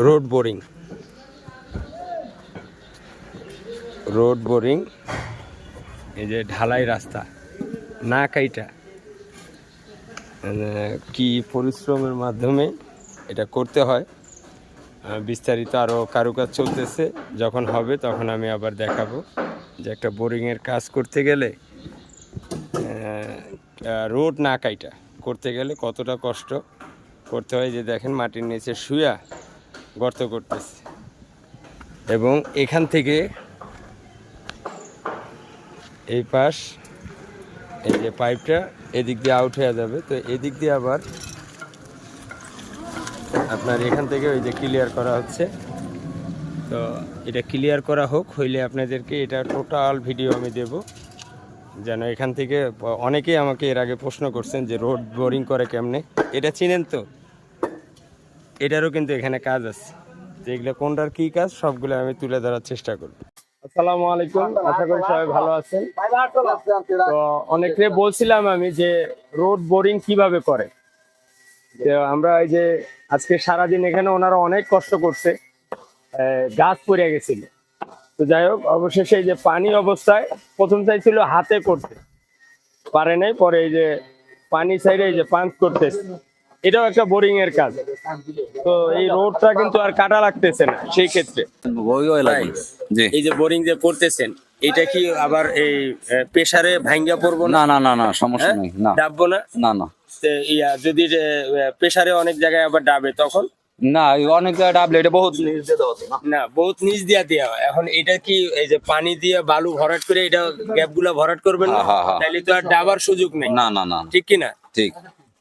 Road boring road boring এই যে ঢালাই রাস্তা। না কাইটা। মানে কি পরিশ্রমের মাধ্যমে এটা করতে হয়। বিস্তারিত আরও কারুকাজ চলতেছে। যখন হবে তখন আমি আবার দেখাবো যে একটা বোরিংয়ের কাজ করতে গেলে রোড না কাইটা। করতে গেলে কতটা কষ্ট? করতে হয় যে দেখেন মাটির নিচে শুয়া গর্ত করতেছে। এবং এখান থেকে এই পাশ, এই যে পাইপটা এদিক দিয়ে আউট হয়ে যাবে। তো এদিক দিয়ে আবার আপনার এখান থেকে ওই যে ক্লিয়ার করা হচ্ছে। তো এটা ক্লিয়ার করা হোক, হইলে আপনাদেরকে এটা টোটাল ভিডিও আমি দেব। যেন এখান থেকে অনেকেই আমাকে এর আগে প্রশ্ন করছেন যে রোড বোরিং করে কেমনে? এটা চিনেন তো? এটারও কিন্তু এখানে কাজ আছে। তো এগুলো কোনটার কি কাজ, সবগুলো আমি তুলে ধরার চেষ্টা করব। আসসালামু আলাইকুম, আশা করি সবাই ভালো আছেন। তো অনেকে বলছিলাম আমি যে রোড বোরিং কীভাবে করে। আমরা এই যে আজকে সারাদিন এখানে ওনারা অনেক কষ্ট করছে গাছ পড়ে গেছিল। তো যাই হোক, অবশেষে এই যে পানি অবস্থায় প্রথম চাইছিল হাতে করতে। পারে নাই, পরে এই যে পানি সাইডে এই যে পাঞ্চ করতেছে। এটাও একটা বোরিং এর কাজ। তো এই রোডটা কিন্তু আর কাটা লাগতেছে না সেই ক্ষেত্রে। এই যে বোরিং যে করতেছেন এটা কি আবার এই প্রেসারে ভাঙ্গা পড়ব না? না না না সমস্যা হ্যাঁ? নেই না। ডাববো না? না না। ইয়া যদি প্রেসারে অনেক জায়গায় আবার ডাবে তখন? না অনেক ডাবলে এটা বহুত নিচ দিয়ে দেওয়া না। না বহুত নিচ দিয়া দেওয়া হয়। এখন এটা কি এই যে পানি দিয়ে বালু ভরাট করে এটা গ্যাপগুলা ভরাট করবেন না। তাহলে তো আর ডাবার সুযোগ নেই। না না না ঠিক কি না ঠিক।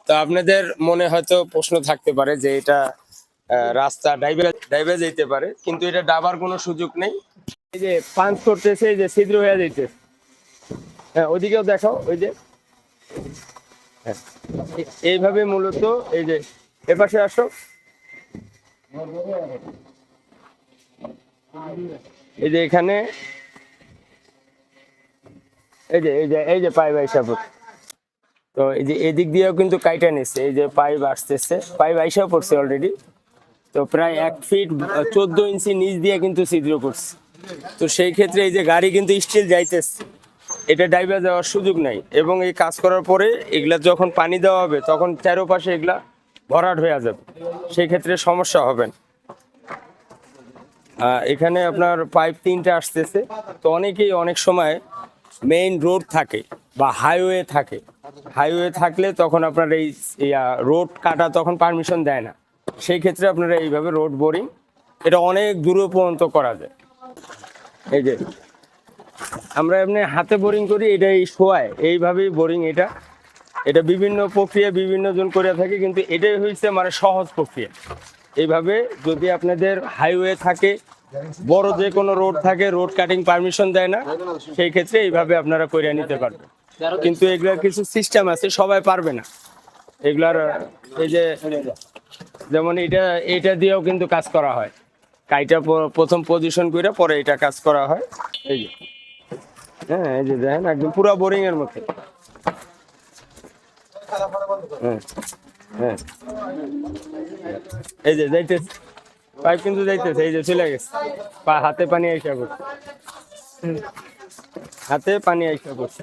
তো আপনাদের মনে হয়তো প্রশ্ন থাকতে পারে যে এটা রাস্তা ডাইভে ডাইভে যেতে পারে, কিন্তু এটা ডাবার কোনো সুযোগ নেই। এই যে পাঞ্চ করতেছে, এই যে ছিদ্র হয়ে যাইতেছে। হ্যাঁ ওদিকেও দেখাও, ওই যে। হ্যাঁ এইভাবে মূলত এই যে, এপাশে আসো। এই যে এখানে। এই যে এই যে এই যে পাই ভাই সাপুর তো এই যে এদিক দিয়েও কিন্তু কাইটা নিচ্ছে এই যে পাইপ আসতেছে, পাইপ আইসাও পড়ছে অলরেডি তো প্রায় এক ফিট চোদ্দ ইঞ্চি নিচ দিয়ে কিন্তু ছিদ্র করছে। তো সেই ক্ষেত্রে এই যে গাড়ি কিন্তু স্টিল যাইতেছে। এটা ডাইভে যাওয়ার সুযোগ নাই এবং এই কাজ করার পরে এগুলা যখন পানি দেওয়া হবে, তখন চারোপাশে এগুলা ভরাট হয়ে যাবে। সেই ক্ষেত্রে সমস্যা হবে। এখানে আপনার পাইপ তিনটে আসতেছে। তো অনেকেই অনেক সময় মেইন রোড থাকে বা হাইওয়ে থাকে। হাইওয়ে থাকলে তখন আপনার এই রোড কাটা তখন পারমিশন দেয় না। সেই ক্ষেত্রে আপনারা এইভাবে রোড বোরিং, এটা অনেক দূরে পর্যন্ত করা যায়। এই যে, আমরা এমনি হাতে বোরিং করি এটা এই শোয়ায়। এইভাবেই বোরিং এটা। এটা বিভিন্ন প্রক্রিয়া, বিভিন্ন জন করে থাকে, কিন্তু এটাই হয়েছে মানে সহজ প্রক্রিয়া। এইভাবে যদি আপনাদের হাইওয়ে থাকে, বড় যে কোনো রোড থাকে, রোড কাটিং পারমিশন দেয় না, সেই ক্ষেত্রে এইভাবে আপনারা করে নিতে পারবেন। কিন্তু এগুলার কিছু সিস্টেম আছে সবাই পারবে না। এগুলার এই যে যেমন এটা এটা দিয়েও কিন্তু কাজ করা হয়। কাইটা প্রথম পজিশন করে পরে এটা কাজ করা হয়। এই যে হ্যাঁ এই যে দেখেন একদম পুরো বোরিং এর মতো। হ্যাঁ হ্যাঁ। এই যে যাইতেছে পাইপ কিন্তু যাইতেছে এই যে চলে গেছে। পা হাতে পানি আইসা করছে হাতে পানি আইসা করছে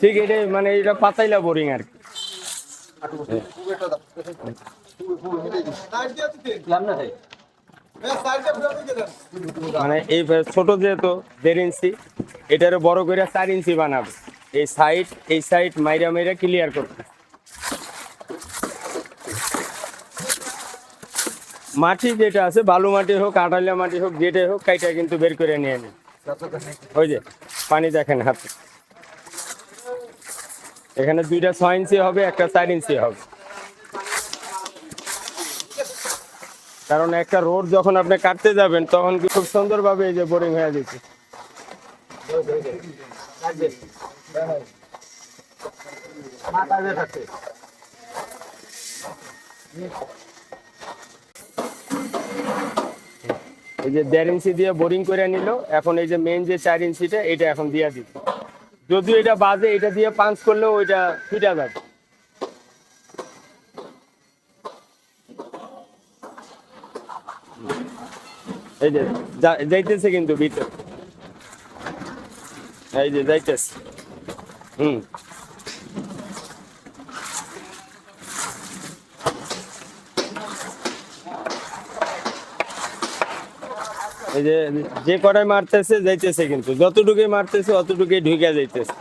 ঠিক এটাই মানে এটা পাতাইলা বোরিং আর কি। মানে এই ছোট যেহেতু দেড় ইঞ্চি, এটারে বড় করে চার ইঞ্চি বানাবে। এই সাইড এই সাইড মাইরা মাইরা ক্লিয়ার করতে মাটি যেটা আছে, বালু মাটি হোক আটালিয়া মাটি হোক, যেটাই হোক, কাইটা কিন্তু বের করে নিয়ে নিন। ওই যে, পানি দেখেন হাতে। এখানে দুইটা ছয় ইঞ্চি হবে, একটা চার ইঞ্চি হবে। কারণ একটা রোড যখন আপনি কাটতে যাবেন, তখন কি খুব সুন্দরভাবে এই যে বোরিং হয়ে যেতে এই যে দেড় ইঞ্চি দিয়ে বোরিং করে নিল, এখন এই যে মেন যে চার ইঞ্চিটা, এটা এখন দিয়ে দিল। যদিও এটা বাজে, এটা দিয়ে পাঞ্চ করলে ওইটা ফিটা যাবে। এই যে, যাইতেছে কিন্তু ভিতর। এই যে, যাইতেছে। হুম। যে যে কটাই মারতেছে, যাইতেছে কিন্তু। যতটুকুই মারতেছে, অতটুকুই ঢুকে যাইতেছে।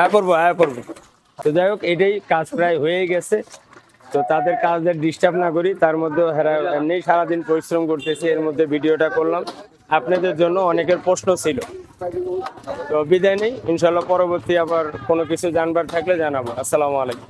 আয় করব আয় করব তো যাই হোক, এটাই কাজ প্রায় হয়ে গেছে। তো তাদের কাজের ডিস্টার্ব না করি, তার মধ্যে হেরা এমনি সারাদিন পরিশ্রম করতেছে, এর মধ্যে ভিডিওটা করলাম। আপনাদের জন্য অনেকের প্রশ্ন ছিল। তো বিদায় নেই ইনশাল্লাহ পরবর্তী আবার কোনো কিছু জানবার থাকলে জানাব। আসসালামু আলাইকুম।